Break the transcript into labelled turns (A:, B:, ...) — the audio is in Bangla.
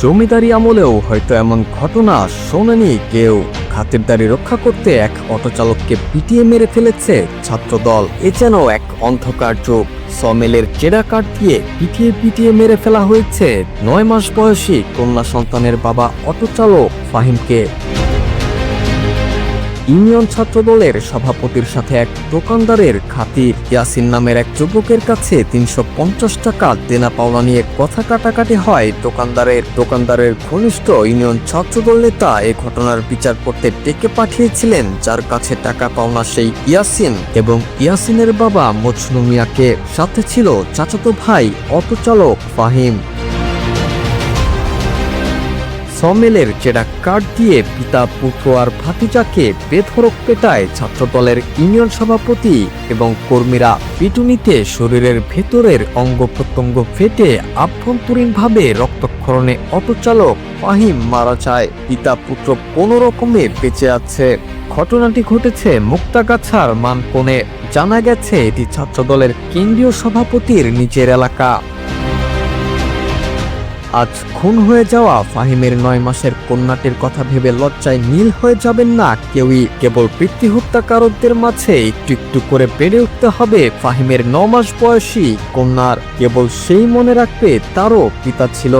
A: জমিদারি আমলেও হয়তো এমন ঘটনা শোনেনি কেউ। খাতিরদারি রক্ষা করতে এক অটোচালককে পিটিয়ে মেরে ফেলেছে ছাত্রদল। এ যেন এক অন্ধকার যুগ। সমেলের চেরা কাঠ দিয়ে পিটিয়ে পিটিয়ে মেরে ফেলা হয়েছে। নয় মাস বয়সী কন্যা সন্তানের বাবা অটোচালক ফাহিমকে। ইউনিয়ন ছাত্র দলের সভাপতির সাথে এক দোকানদারের খাতি। ইয়াসিন নামের এক যুবকের কাছে তিনশো পঞ্চাশ টাকা দেনা পাওনা নিয়ে কথা কাটাকাটি হয় দোকানদারের। দোকানদারের ঘনিষ্ঠ ইউনিয়ন ছাত্র দল নেতা এ ঘটনার বিচার করতে ডেকে পাঠিয়েছিলেন, যার কাছে টাকা পাওনা সেই ইয়াসিন এবং ইয়াসিনের বাবা মজনু মিয়াকে। সাথে ছিল চাচাতো ভাই, অটোচালক ফাহিম। সমেলের চেরা কাঠ দিয়ে পিতা, পুত্র আর ভাতিজাকে বেধরক পেটায় ছাত্রদলের ইউনিয়ন সভাপতি এবং কর্মীরা পিটুনিতে শরীরের ভেতরের অঙ্গ প্রত্যঙ্গ ফেটে আভ্যন্তরীণভাবে রক্তক্ষরণে অটোচালক ফাহিম মারা যায়। পিতা, পুত্র কোনো রকমে বেঁচে আছে। ঘটনাটি ঘটেছে মুক্তাগাছার মানকোণে। জানা গেছে, এটি ছাত্রদলের কেন্দ্রীয় সভাপতির নিজের এলাকা। আজ খুন হয়ে যাওয়া ফাহিমের নয় মাসের কন্যাটির কথা ভেবে লজ্জায় নীল হয়ে যাবেন না কেউই। কেবল পিতৃ হত্যাকারকদের মাঝে একটু একটু করে বেড়ে উঠতে হবে ফাহিমের ন মাস বয়সী কন্যার। কেবল সেই মনে রাখবে তারও পিতা ছিল।